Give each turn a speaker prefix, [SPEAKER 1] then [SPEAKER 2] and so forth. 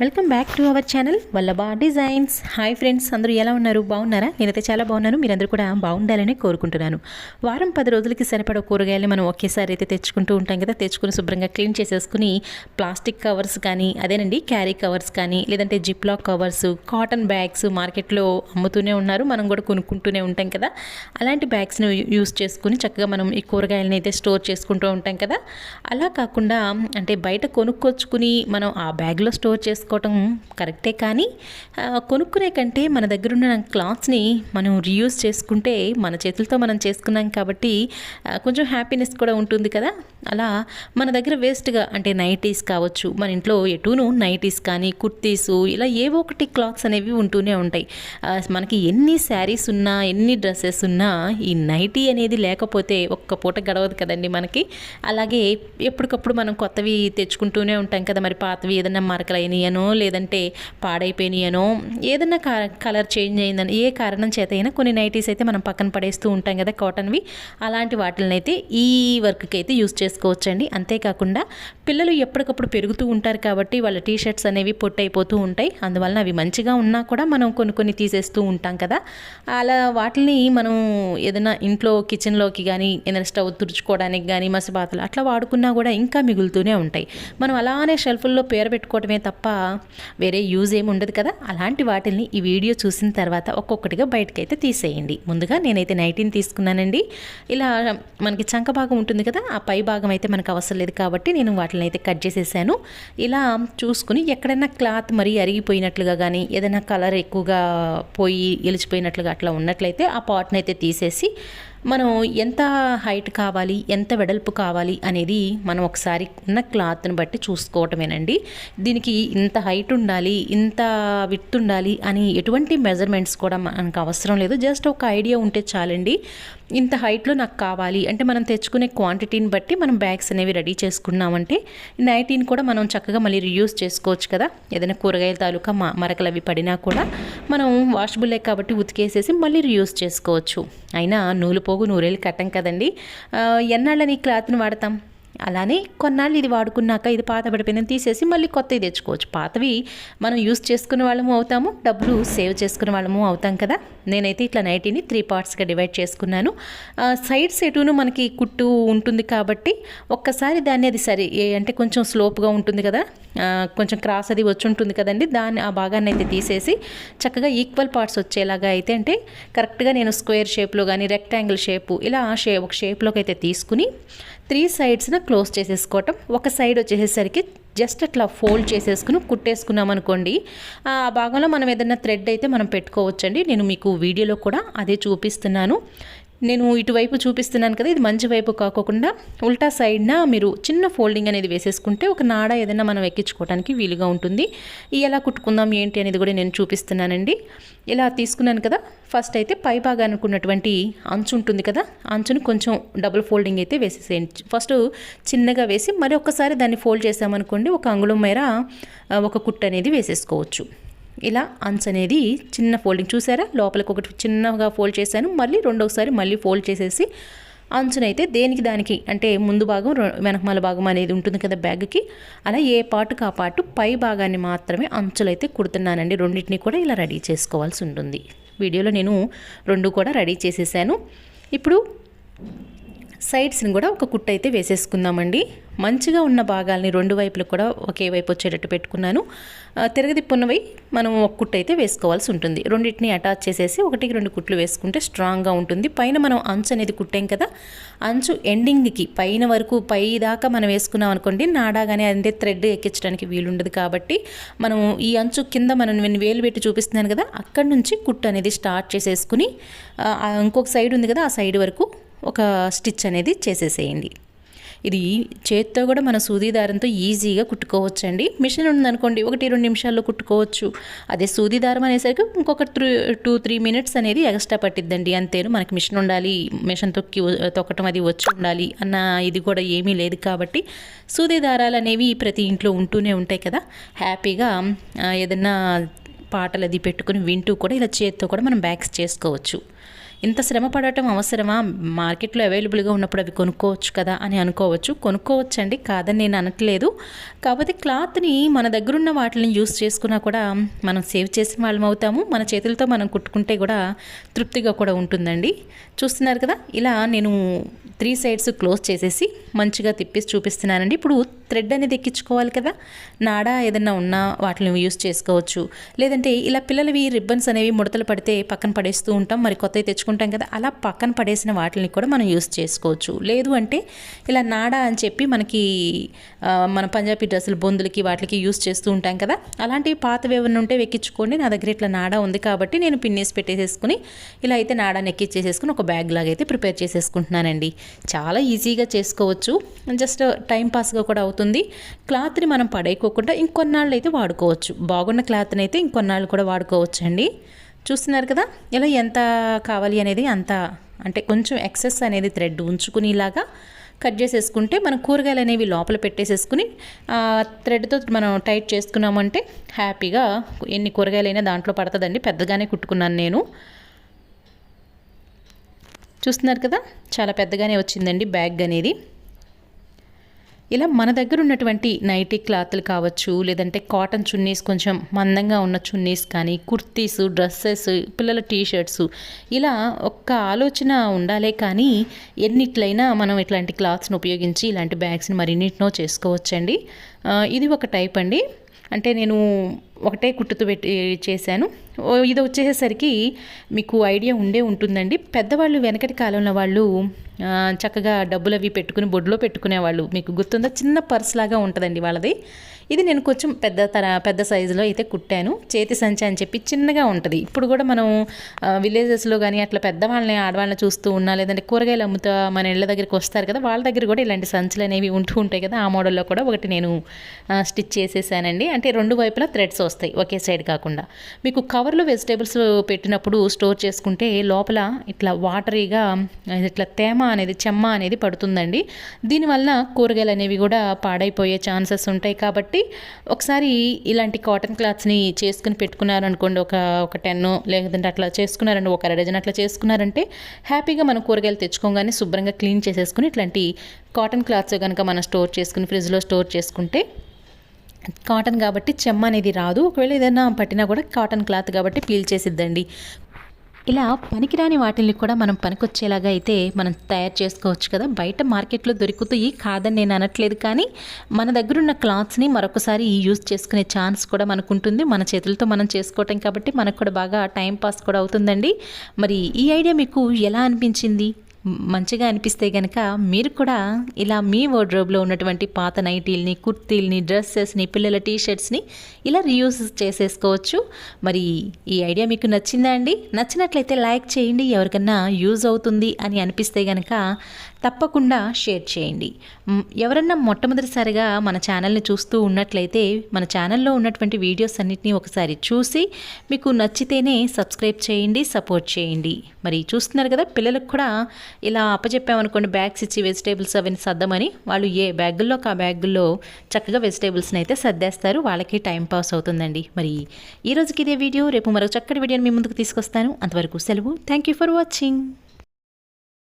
[SPEAKER 1] Welcome back to our channel Vallabha designs. Hi friends అందరూ ఎలా ఉన్నారు? బాగున్నారా? నేనైతే చాలా బాగున్నాను. మీరందరూ కూడా బాగుండాలని కోరుకుంటున్నాను. వారం పది రోజులకి సరిపడ కూరగాయలు మనం ఒకేసారి అయితే తెచ్చుకుంటూ ఉంటాం కదా తెచ్చుకుని శుభ్రంగా క్లీన్ చేసేసుకుని ప్లాస్టిక్ కవర్స్ కానీ అదేనండి క్యారీ కవర్స్ కానీ లేదంటే జిప్లాక్ కవర్స్ కాటన్ బ్యాగ్స్ మార్కెట్లో అమ్ముతూనే ఉన్నారు. మనం కూడా కొనుక్కుంటూనే ఉంటాం కదా. అలాంటి బ్యాగ్స్ని యూస్ చేసుకుని చక్కగా మనం ఈ కూరగాయలని అయితే స్టోర్ చేసుకుంటూ ఉంటాం కదా. అలా కాకుండా అంటే బయట కొనుక్కొచ్చుకుని మనం ఆ బ్యాగ్లో స్టోర్ చేసుకోవటం కరెక్టే కానీ కొనుక్కునే కంటే మన దగ్గర ఉన్న క్లాత్స్ని మనం రీయూజ్ చేసుకుంటే మన చేతులతో మనం చేసుకున్నాం కాబట్టి కొంచెం హ్యాపీనెస్ కూడా ఉంటుంది కదా. అలా మన దగ్గర వేస్ట్గా అంటే నైటీస్ కావచ్చు మన ఇంట్లో ఎటును నైటీస్ కానీ కుర్తీస్ ఇలా ఏవో ఒకటి క్లాత్స్ అనేవి ఉంటూనే ఉంటాయి. మనకి ఎన్ని శారీస్ ఉన్నా ఎన్ని డ్రెస్సెస్ ఉన్నా ఈ నైటీ అనేది లేకపోతే ఒక్క పూట గడవదు కదండి మనకి. అలాగే ఎప్పటికప్పుడు మనం కొత్తవి తెచ్చుకుంటూనే ఉంటాం కదా మరి పాతవి ఏదైనా మరకలైనయనో లేదంటే పాడైపోయినాయనో ఏదైనా కలర్ చేంజ్ అయిందని ఏ కారణం చేత అయినా కొన్ని నైటీస్ అయితే మనం పక్కన పడేస్తూ ఉంటాం కదా కాటన్వి. అలాంటి వాటిని అయితే ఈ వర్క్కి అయితే యూస్ చేసుకోవచ్చండి. అంతేకాకుండా పిల్లలు ఎప్పటికప్పుడు పెరుగుతూ ఉంటారు కాబట్టి వాళ్ళ టీ షర్ట్స్ అనేవి పొట్టయిపోతూ ఉంటాయి. అందువలన అవి మంచిగా ఉన్నా కూడా మనం కొన్ని కొన్ని తీసేస్తూ ఉంటాం కదా. అలా వాటిని మనం ఏదైనా ఇంట్లో కిచెన్లోకి కానీ ఏదైనా స్టవ్ తుడుచుకోవడానికి కానీ మసిబాతలు అట్లా వాడుకున్నా కూడా ఇంకా మిగులుతూనే ఉంటాయి. మనం అలానే షెల్ఫుల్లో పేరు పెట్టుకోవడమే తప్ప వేరే యూజ్ ఏమి ఉండదు కదా? అలాంటి వాటిల్ని ఈ వీడియో చూసిన తర్వాత ఒక్కొక్కటిగా బయటకైతే తీసేయండి. ముందుగా నేనైతే నైటీని తీసుకున్నానండి. ఇలా మనకి చంక భాగం ఉంటుంది కదా ఆ పై భాగం అయితే మనకు అవసరం లేదు కాబట్టి నేను వాటిని అయితే కట్ చేసేసాను. ఇలా చూసుకుని ఎక్కడైనా క్లాత్ మరీ అరిగిపోయినట్లుగా కానీ ఏదైనా కలర్ ఎక్కువగా పోయి ఎలిచిపోయినట్లుగా అట్లా ఉన్నట్లయితే ఆ పాట్ని అయితే తీసేసి మనం ఎంత హైట్ కావాలి ఎంత వెడల్పు కావాలి అనేది మనం ఒకసారి ఉన్న క్లాత్ని బట్టి చూసుకోవటమేనండి. దీనికి ఇంత హైట్ ఉండాలి ఇంత విత్ ఉండాలి అని ఎటువంటి మెజర్మెంట్స్ కూడా మనకు అవసరం లేదు. జస్ట్ ఒక ఐడియా ఉంటే చాలండి. ఇంత హైట్లో నాకు కావాలి. అంటే మనం తెచ్చుకునే క్వాంటిటీని బట్టి మనం బ్యాగ్స్ అనేవి రెడీ చేసుకున్నామంటే నైటీని కూడా మనం చక్కగా మళ్ళీ రియూస్ చేసుకోవచ్చు కదా. ఏదైనా కూరగాయల తాలూకా మరకలు అవి పడినా కూడా మనం వాషబుల్లే కాబట్టి ఉతికేసేసి మళ్ళీ రియూస్ చేసుకోవచ్చు. అయినా నూలు పోగు నూరేళ్ళు కట్టం కదండి. ఎన్నాళ్ళని ఈ క్లాత్ని వాడతాం? అలానే కొన్నాళ్ళు ఇది వాడుకున్నాక ఇది పాత పడిపోయిందని తీసేసి మళ్ళీ కొత్తవి తెచ్చుకోవచ్చు. పాతవి మనం యూస్ చేసుకునే వాళ్ళము అవుతాము డబ్బులు సేవ్ చేసుకునే వాళ్ళము అవుతాం కదా. నేనైతే ఇట్లా నైటీని త్రీ పార్ట్స్గా డివైడ్ చేసుకున్నాను. సైడ్ సైడ్స్ ఎటును మనకి కుట్టు ఉంటుంది కాబట్టి ఒక్కసారి దాన్ని అది సరి అంటే కొంచెం స్లోప్గా ఉంటుంది కదా. కొంచెం క్రాస్ అది వచ్చి ఉంటుంది కదండి. దాన్ని ఆ భాగాన్ని అయితే తీసేసి చక్కగా ఈక్వల్ పార్ట్స్ వచ్చేలాగా అయితే అంటే కరెక్ట్గా నేను స్క్వేర్ షేప్లో కానీ రెక్టాంగిల్ షేపు ఇలా షే ఒక షేప్లోకి అయితే తీసుకుని త్రీ సైడ్స్న క్లోజ్ చేసేసుకోవటం. ఒక సైడ్ వచ్చేసరికి జస్ట్ అట్లా ఫోల్డ్ చేసేసుకుని కుట్టేసుకున్నాం అనుకోండి ఆ భాగంలో మనం ఏదైనా థ్రెడ్ అయితే మనం పెట్టుకోవచ్చండి. నేను మీకు వీడియోలో కూడా అదే చూపిస్తున్నాను. నేను ఇటువైపు చూపిస్తున్నాను కదా ఇది మంచి వైపు కాకోకుండా ఉల్టా సైడ్న మీరు చిన్న ఫోల్డింగ్ అనేది వేసేసుకుంటే ఒక నాడ ఏదైనా మనం ఎక్కించుకోవడానికి వీలుగా ఉంటుంది. ఈ ఎలా కుట్టుకుందాం ఏంటి అనేది కూడా నేను చూపిస్తున్నానండి. ఇలా తీసుకున్నాను కదా ఫస్ట్ అయితే పై భాగానికి ఉన్నటువంటి అంచు ఉంటుంది కదా అంచుని కొంచెం డబుల్ ఫోల్డింగ్ అయితే వేసేసేయండి. ఫస్ట్ చిన్నగా వేసి మరి ఒక్కసారి దాన్ని ఫోల్డ్ చేసామనుకోండి ఒక అంగుళం మేర ఒక కుట్టు అనేది వేసేసుకోవచ్చు. ఇలా అంచు అనేది చిన్న ఫోల్డింగ్ చూసారా? లోపలికి ఒకటి చిన్నగా ఫోల్డ్ చేశాను. మళ్ళీ రెండోసారి మళ్ళీ ఫోల్డ్ చేసేసి అంచునైతే దేనికి దానికి అంటే ముందు భాగం వెనకమాల భాగం అనేది ఉంటుంది కదా బ్యాగ్కి. అలా ఏ పాటుకు ఆ పాటు పై భాగాన్ని మాత్రమే అంచులైతే కుడుతున్నానండి. రెండింటిని కూడా ఇలా రెడీ చేసుకోవాల్సి ఉంటుంది. వీడియోలో నేను రెండు కూడా రెడీ చేసేసాను. ఇప్పుడు సైడ్స్ని కూడా ఒక కుట్టు అయితే వేసేసుకుందామండి. మంచిగా ఉన్న భాగాల్ని రెండు వైపులు కూడా ఒకే వైపు వచ్చేటట్టు పెట్టుకున్నాను. తిరగదిప్పున్నవి మనం ఒక కుట్టు అయితే వేసుకోవాల్సి ఉంటుంది. రెండింటిని అటాచ్ చేసేసి ఒకటికి రెండు కుట్లు వేసుకుంటే స్ట్రాంగ్గా ఉంటుంది. పైన మనం అంచు అనేది కుట్టాం కదా అంచు ఎండింగ్కి పైన వరకు పై దాకా మనం వేసుకున్నాం అనుకోండి నాడాగానే అంటే థ్రెడ్ ఎక్కించడానికి వీలుండదు కాబట్టి మనం ఈ అంచు కింద మనం నేను వేలు పెట్టి చూపిస్తున్నాను కదా అక్కడి నుంచి కుట్టు అనేది స్టార్ట్ చేసేసుకుని ఇంకొక సైడ్ ఉంది కదా ఆ సైడ్ వరకు ఒక స్టిచ్ అనేది చేసేసేయండి. ఇది చేత్తో కూడా మన సూది దారంతో ఈజీగా కుట్టుకోవచ్చండి. మిషన్ ఉందనుకోండి ఒకటి రెండు నిమిషాల్లో కుట్టుకోవచ్చు. అదే సూది దారం అనేసరికి ఇంకొక త్రీ టూ త్రీ మినిట్స్ అనేది ఎక్స్ట్రా పట్టిద్దండి. అంతేను మనకి మిషన్ ఉండాలి మిషన్ తొక్కి తొక్కటం అది వచ్చి ఉండాలి అన్న ఇది కూడా ఏమీ లేదు కాబట్టి సూది దారాలు అనేవి ప్రతి ఇంట్లో ఉంటూనే ఉంటాయి కదా. హ్యాపీగా ఏదన్నా పాటలు అది పెట్టుకుని వింటూ కూడా ఇలా చేత్తో కూడా మనం బ్యాగ్స్ చేసుకోవచ్చు. ఇంత శ్రమ పడటం అవసరమా? మార్కెట్లో అవైలబుల్గా ఉన్నప్పుడు అవి కొనుక్కోవచ్చు కదా అని అనుకోవచ్చు. కొనుక్కోవచ్చండి కాదని నేను అనట్లేదు. కాకపోతే క్లాత్ని మన దగ్గరున్న వాటిని యూస్ చేసుకున్నా కూడా మనం సేవ్ చేసిన వాళ్ళం అవుతాము. మన చేతులతో మనం కుట్టుకుంటే కూడా తృప్తిగా కూడా ఉంటుందండి. చూస్తున్నారు కదా? ఇలా నేను త్రీ సైడ్స్ క్లోజ్ చేసేసి మంచిగా తిప్పేసి చూపిస్తున్నానండి. ఇప్పుడు థ్రెడ్ అనేది ఎక్కించుకోవాలి కదా? నాడా ఏదన్నా ఉన్నా వాటిని యూస్ చేసుకోవచ్చు. లేదంటే ఇలా పిల్లలవి రిబ్బన్స్ అనేవి ముడతలు పడితే పక్కన పడేస్తూ ఉంటాం. మరి కొత్తవి తెచ్చుకుంటాం కదా అలా పక్కన పడేసిన వాటిని కూడా మనం యూస్ చేసుకోవచ్చు. లేదు అంటే ఇలా నాడా అని చెప్పి మనకి మన పంజాబీ డ్రెస్సులు బొందులకి వాటికి యూస్ చేస్తూ ఉంటాం కదా అలాంటివి పాతవి ఏమైనా ఉంటే వెక్కించుకోండి. నా దగ్గర ఇట్లా నాడా ఉంది కాబట్టి నేను పిన్నేసి పెట్టేసేసుకుని ఇలా అయితే నాడాని నెక్కిచ్చేసేసుకుని ఒక బ్యాగ్ లాగా అయితే ప్రిపేర్ చేసేసుకుంటున్నానండి. చాలా ఈజీగా చేసుకోవచ్చు. జస్ట్ టైం పాస్గా కూడా అవుతుంది. క్లాత్ని మనం పడేయకోకుండా ఇంకొన్నాళ్ళు అయితే వాడుకోవచ్చు. బాగున్న క్లాత్ని అయితే ఇంకొన్నాళ్ళు కూడా వాడుకోవచ్చు అండి చూస్తున్నారు కదా? ఇలా ఎంత కావాలి అనేది అంత అంటే కొంచెం ఎక్సెస్ అనేది థ్రెడ్ ఉంచుకునేలాగా కట్ చేసేసుకుంటే మనం కూరగాయలు అనేవి లోపల పెట్టేసేసుకుని థ్రెడ్తో మనం టైట్ చేసుకున్నామంటే హ్యాపీగా ఎన్ని కూరగాయలైనా దాంట్లో పడుతుందండి. పెద్దగానే కుట్టుకున్నాను నేను. చూస్తున్నారు కదా? చాలా పెద్దగానే వచ్చిందండి బ్యాగ్ అనేది. ఇలా మన దగ్గర ఉన్నటువంటి నైటీ క్లాత్లు కావచ్చు లేదంటే కాటన్ చున్నీస్ కొంచెం మందంగా ఉన్న చున్నీస్ కానీ కుర్తీస్ డ్రెస్సెస్ పిల్లల టీ షర్ట్స్ ఇలా ఒక్క ఆలోచన ఉండాలే కానీ ఎన్నిట్లయినా మనం ఇట్లాంటి క్లాత్స్ని ఉపయోగించి ఇలాంటి బ్యాగ్స్ని మరిన్నిటినో చేసుకోవచ్చండి. ఇది ఒక టైప్ అండి. అంటే నేను ఒకటే కుట్టుతో పెట్టి చేశాను. ఇది వచ్చేసరికి మీకు ఐడియా ఉండే ఉంటుందండి. పెద్దవాళ్ళు వెనకటి కాలంలో వాళ్ళు చక్కగా డబ్బులు అవి పెట్టుకుని బొడ్లో పెట్టుకునేవాళ్ళు. మీకు గుర్తుందా? చిన్న పర్స్ లాగా ఉంటుందండి వాళ్ళది. ఇది నేను కొంచెం పెద్ద తర పెద్ద సైజులో అయితే కుట్టాను. చేతి సంచి అని చెప్పి చిన్నగా ఉంటుంది. ఇప్పుడు కూడా మనం విలేజెస్లో కానీ అట్లా పెద్దవాళ్ళని ఆడవాళ్ళని చూస్తూ ఉన్నా లేదంటే కూరగాయలు అమ్ముతా మన ఇళ్ళ దగ్గరికి వస్తారు కదా వాళ్ళ దగ్గర కూడా ఇలాంటి సంచులు అనేవి ఉంటూ ఉంటాయి కదా ఆ మోడల్లో కూడా ఒకటి నేను స్టిచ్ చేసేసానండి. అంటే రెండు వైపులా థ్రెడ్స్ వస్తాయి ఒకే సైడ్ కాకుండా. మీకు కవర్ కవర్లో వెజిటేబుల్స్ పెట్టినప్పుడు స్టోర్ చేసుకుంటే లోపల ఇట్లా వాటరీగా ఇట్లా తేమ అనేది చెమ్మ అనేది పడుతుందండి. దీనివల్ల కూరగాయలు అనేవి కూడా పాడైపోయే ఛాన్సెస్ ఉంటాయి కాబట్టి ఒకసారి ఇలాంటి కాటన్ క్లాత్స్ని చేసుకుని పెట్టుకున్నారనుకోండి ఒక ఒక టెన్ లేదంటే అట్లా చేసుకున్నారండి ఒక డజన్ అట్లా చేసుకున్నారంటే హ్యాపీగా మనం కూరగాయలు తెచ్చుకోగానే శుభ్రంగా క్లీన్ చేసేసుకుని ఇట్లాంటి కాటన్ క్లాత్స్ కనుక మనం స్టోర్ చేసుకుని ఫ్రిడ్జ్లో స్టోర్ చేసుకుంటే కాటన్ కాబట్టి చెమ్మ అనేది రాదు. ఒకవేళ ఏదైనా పట్టినా కూడా కాటన్ క్లాత్ కాబట్టి పీల్ చేసిద్దండి. ఇలా పనికిరాని వాటిని కూడా మనం పనికొచ్చేలాగా అయితే మనం తయారు చేసుకోవచ్చు కదా. బయట మార్కెట్లో దొరుకుతాయి కాదని నేను అనట్లేదు కానీ మన దగ్గర ఉన్న క్లాత్స్ని మరొకసారి యూజ్ చేసుకునే ఛాన్స్ కూడా మనకు ఉంటుంది మన చేతులతో మనం చేసుకోవటం కాబట్టి మనకు కూడా బాగా టైం పాస్ కూడా అవుతుందండి. మరి ఈ ఐడియా మీకు ఎలా అనిపించింది? మంచిగా అనిపిస్తే కనుక మీరు కూడా ఇలా మీ వార్డ్రోబ్లో ఉన్నటువంటి పాత నైటీల్ని కుర్తీల్ని డ్రెస్సెస్ని పిల్లల టీ షర్ట్స్ని ఇలా రీయూస్ చేసేసుకోవచ్చు. మరి ఈ ఐడియా మీకు నచ్చిందా అండి? నచ్చినట్లయితే లైక్ చేయండి. ఎవరికన్నా యూజ్ అవుతుంది అని అనిపిస్తే కనుక తప్పకుండా షేర్ చేయండి. ఎవరన్నా మొట్టమొదటిసారిగా మన ఛానల్ని చూస్తూ ఉన్నట్లయితే మన ఛానల్లో ఉన్నటువంటి వీడియోస్ అన్నింటినీ ఒకసారి చూసి మీకు నచ్చితేనే సబ్స్క్రైబ్ చేయండి సపోర్ట్ చేయండి. మరి చూస్తున్నారు కదా పిల్లలకు కూడా ఇలా అప్పచెప్పామనుకోండి బ్యాగ్స్ ఇచ్చి వెజిటేబుల్స్ అవన్నీ సర్దమని వాళ్ళు ఏ బ్యాగుల్లోకి ఆ బ్యాగుల్లో చక్కగా వెజిటేబుల్స్ని అయితే సర్దేస్తారు వాళ్ళకి టైం పాస్ అవుతుందండి. మరి ఈ రోజుకి ఇదే వీడియో రేపు మరో చక్కటి వీడియోని మీ ముందుకు తీసుకొస్తాను. అంతవరకు సెలవు. Thank you for watching